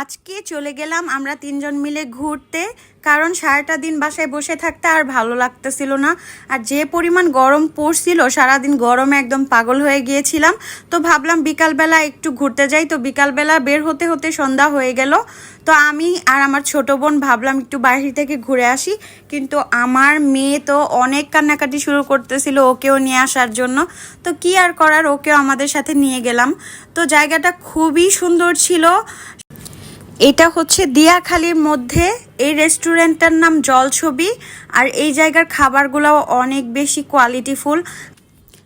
আজকে চলে গেলাম আমরা তিনজন মিলে ঘুরতে, কারণ সারাটা দিন বাসায় বসে থাকতে আর ভালো লাগতেছিল না। আর যে পরিমাণ গরম পড়ছিল, সারাদিন গরমে একদম পাগল হয়ে গিয়েছিলাম। তো ভাবলাম বিকালবেলা একটু ঘুরতে যাই। তো বিকালবেলা বের হতে হতে সন্ধ্যা হয়ে গেল। তো আমি আর আমার ছোট বোন ভাবলাম একটু বাইরে থেকে ঘুরে আসি। কিন্তু আমার মেয়ে তো অনেক কান্নাকাটি শুরু করতেছিল ওকেও নিয়ে আসার জন্য। তো কি আর করার, ওকেও আমাদের সাথে নিয়ে গেলাম। তো জায়গাটা খুবই সুন্দর ছিল। এটা হচ্ছে দিয়াখালির মধ্যে। এই রেস্টুরেন্টটার নাম জলছবি। আর এই জায়গার খাবারগুলো অনেক বেশি কোয়ালিটিফুল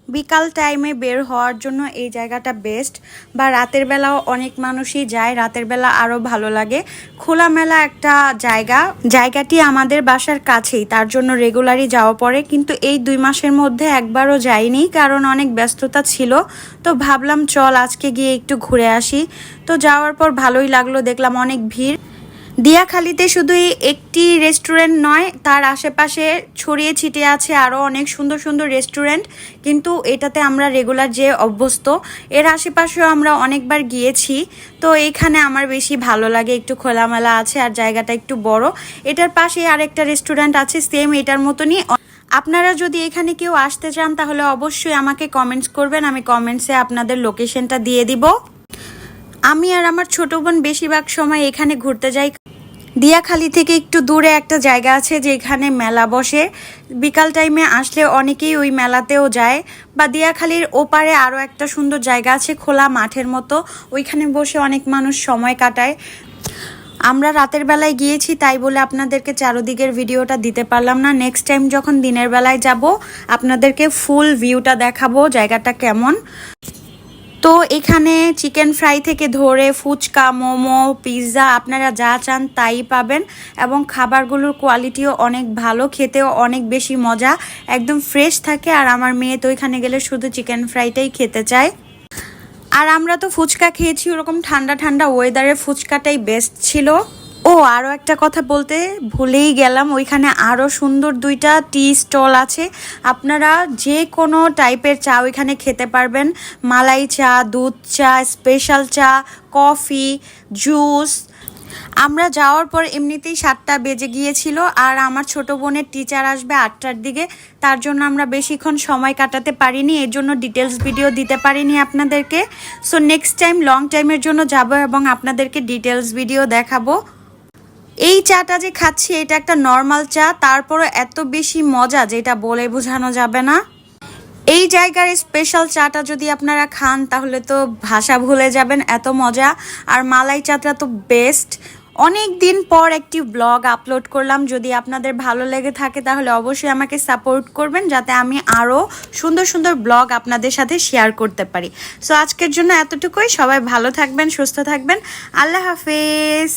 বিকাল টাইমে বের হওয়ার জন্য এই জায়গাটা বেস্ট বা রাতের বেলাও অনেক মানুষই যায়, রাতের বেলা আরও ভালো লাগে। খোলামেলা একটা জায়গা, জায়গাটি আমাদের বাসার কাছেই, তার জন্য রেগুলারই যাওয়া পড়ে, কিন্তু এই দুই মাসের মধ্যে একবারও যাইনি, কারণ অনেক ব্যস্ততা ছিল। তো ভাবলাম, চল আজকে গিয়ে একটু ঘুরে আসি। তো যাওয়ার পর ভালোই লাগল, দেখলাম অনেক ভিড়। দিয়াখালিতে শুধু একটি রেস্টুরেন্ট নয়, তার আশেপাশে ছড়িয়ে ছিটিয়ে আছে আরও অনেক সুন্দর সুন্দর রেস্টুরেন্ট, কিন্তু এটাতে আমরা রেগুলার যে অভ্যস্ত। এর আশেপাশেও আমরা অনেকবার গিয়েছি, তো এইখানে আমার বেশি ভালো লাগে, একটু খোলামেলা আছে আর জায়গাটা একটু বড়। এটার পাশে আরেকটা রেস্টুরেন্ট আছে, সেম এটার মতনই। আপনারা যদি এখানে কেউ আসতে চান, তাহলে অবশ্যই আমাকে কমেন্টস করবেন, আমি কমেন্টসে আপনাদের লোকেশনটা দিয়ে দিব। আমি আর আমার ছোট বোন বেশিরভাগ সময় এখানে ঘুরতে যাই। দিয়াখালি থেকে একটু দূরে একটা জায়গা আছে যেখানে মেলা বসে। বিকাল টাইমে আসলে অনেকেই ওই মেলাতেও যায়। বা দিয়াখালির ওপারে আরও একটা সুন্দর জায়গা আছে, খোলা মাঠের মতো। ওইখানে বসে অনেক মানুষ সময় কাটায়। আমরা রাতের বেলায় গিয়েছি, তাই বলে আপনাদেরকে চারোদিকের ভিডিওটা দিতে পারলাম না। নেক্সট টাইম যখন দিনের বেলায় যাব, আপনাদেরকে ফুল ভিউটা দেখাবো, জায়গাটা কেমন। তো এখানে চিকেন ফ্রাই থেকে ধরে ফুচকা, মোমো, পিৎজা, আপনারা যা চান তাই পাবেন এবং খাবারগুলোর কোয়ালিটিও অনেক ভালো, খেতেও অনেক বেশি মজা, একদম ফ্রেশ থাকে। আর আমার মেয়ে তো এখানে গেলে শুধু চিকেন ফ্রাইটাই খেতে চায়। আর আমরা তো ফুচকা খেয়েছি, ওরকম ঠান্ডা ঠান্ডা ওয়েদারে ফুচকাটাই বেস্ট ছিল। ও আরও একটা কথা বলতে ভুলেই গেলাম, ওইখানে আরও সুন্দর দুইটা টি স্টল আছে। আপনারা যে কোনো টাইপের চা ওইখানে খেতে পারবেন। মালাই চা, দুধ চা, স্পেশাল চা, কফি, জুস। আমরা যাওয়ার পর এমনিতেই সাতটা বেজে গিয়েছিল, আর আমার ছোট বোনের টিচার আসবে আটটার দিকে। তার জন্য আমরা বেশিক্ষণ সময় কাটাতে পারিনি, এর জন্য ডিটেলস ভিডিও দিতে পারিনি আপনাদেরকে। সো নেক্সট টাইম লং টাইমের জন্য যাব এবং আপনাদেরকে ডিটেলস ভিডিও দেখাবো। এই চাটা যে খাচ্ছি, এটা একটা নর্মাল চা, তারপরও এত বেশি মজা যেটা বলে বোঝানো যাবে না। এই জায়গার স্পেশাল চাটা যদি আপনারা খান, তাহলে তো ভাষা ভুলে যাবেন, এত মজা। আর মালাই চাটা তো বেস্ট অনেক দিন পর একটি ব্লগ আপলোড করলাম, যদি আপনাদের ভালো লেগে থাকে, তাহলে অবশ্যই আমাকে সাপোর্ট করবেন, যাতে আমি আরও সুন্দর সুন্দর ব্লগ আপনাদের সাথে শেয়ার করতে পারি। সো আজকের জন্য এতটুকুই। সবাই ভালো থাকবেন, সুস্থ থাকবেন। আল্লাহ হাফেজ।